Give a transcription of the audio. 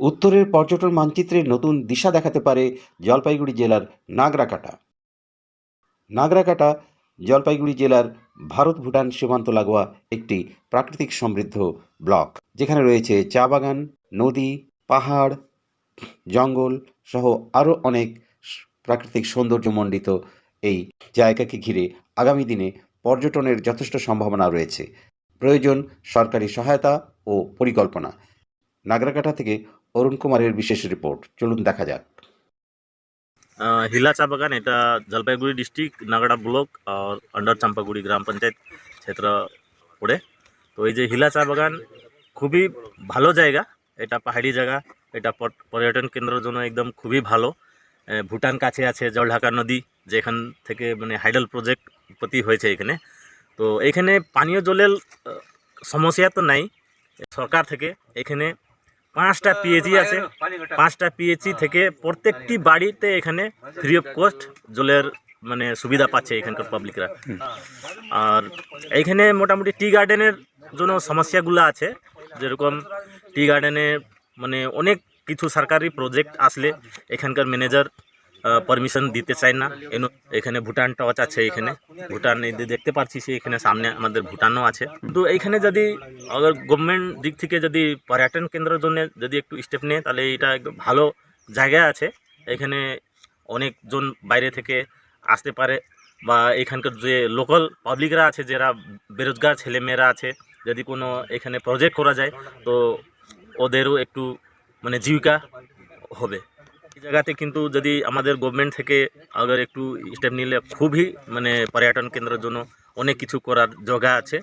উত্তরের পর্যটন মানচিত্রে নতুন দিশা দেখাতে পারে জলপাইগুড়ি জেলার নাগরাকাটা। নাগরাকাটা জলপাইগুড়ি জেলার ভারত ভুটান সীমান্ত লাগোয়া একটি প্রাকৃতিক সমৃদ্ধ ব্লক। যেখানে রয়েছে চা বাগান, নদী, পাহাড়, জঙ্গল সহ আরও অনেক প্রাকৃতিক সৌন্দর্যমণ্ডিত এই জায়গাকে ঘিরে আগামী দিনে পর্যটনের যথেষ্ট সম্ভাবনা রয়েছে। প্রয়োজন সরকারি সহায়তা ও পরিকল্পনা। নাগরাকাটা থেকে অরুণ কুমারের বিশেষ রিপোর্ট। চলুন দেখা যাক। হিলা চা বাগান এটা জলপাইগুড়ি ডিস্ট্রিক্ট, নাগড়া ব্লক, আর আন্ডার চাম্পাগুড়ি গ্রাম পঞ্চায়েত ক্ষেত্র পড়ে। তো এই যে হিলা চা বাগান খুবই ভালো জায়গা। এটা পাহাড়ি জায়গা। এটা পর্যটন কেন্দ্রের জন্য একদম খুবই ভালো। ভুটান কাছে আছে জলঢাকা নদী, যেখান থেকে মানে হাইডল প্রজেক্ট উৎপত্তি হয়েছে এখানে। তো এখানে পানীয় জলের সমস্যা তো নাই। সরকার থেকে এখানে পাঁচটা পিএইচি আছে। পাঁচটা পিএইচি থেকে প্রত্যেকটি বাড়িতে এখানে ফ্রি অফ কস্ট জলের মানে সুবিধা পাচ্ছে এখানকার পাবলিকরা আর এইখানে মোটামুটি টি গার্ডেনের জন্য সমস্যাগুলো আছে। যেরকম টি গার্ডেনে মানে অনেক কিছু সরকারি প্রজেক্ট আসলে এখানকার ম্যানেজার পারমিশন দিতে চায় না। এন, এখানে ভুটান টচ আছে এখানে। ভুটান দেখতে পাচ্ছি সে এখানে সামনে আমাদের ভুটানও আছে। কিন্তু এইখানে যদি আগর গভর্নমেন্ট দিক থেকে যদি পর্যটন কেন্দ্রের জন্য যদি একটু স্টেপ নেয়, তাহলে এটা একদম ভালো জায়গা আছে। এখানে অনেকজন বাইরে থেকে আসতে পারে বা এখানকার যে লোকাল পাবলিকরা আছে, যারা বেরোজগার ছেলেমেয়েরা আছে, যদি কোনো এখানে প্রজেক্ট করা যায়, তো ওদেরও একটু মানে জীবিকা হবে। জায়গাতে কিন্তু যদি আমাদের গভর্নমেন্ট থেকে আগের একটু স্টেপ নিলে খুবই মানে পর্যটন কেন্দ্রের জন্য অনেক কিছু করার জায়গা আছে।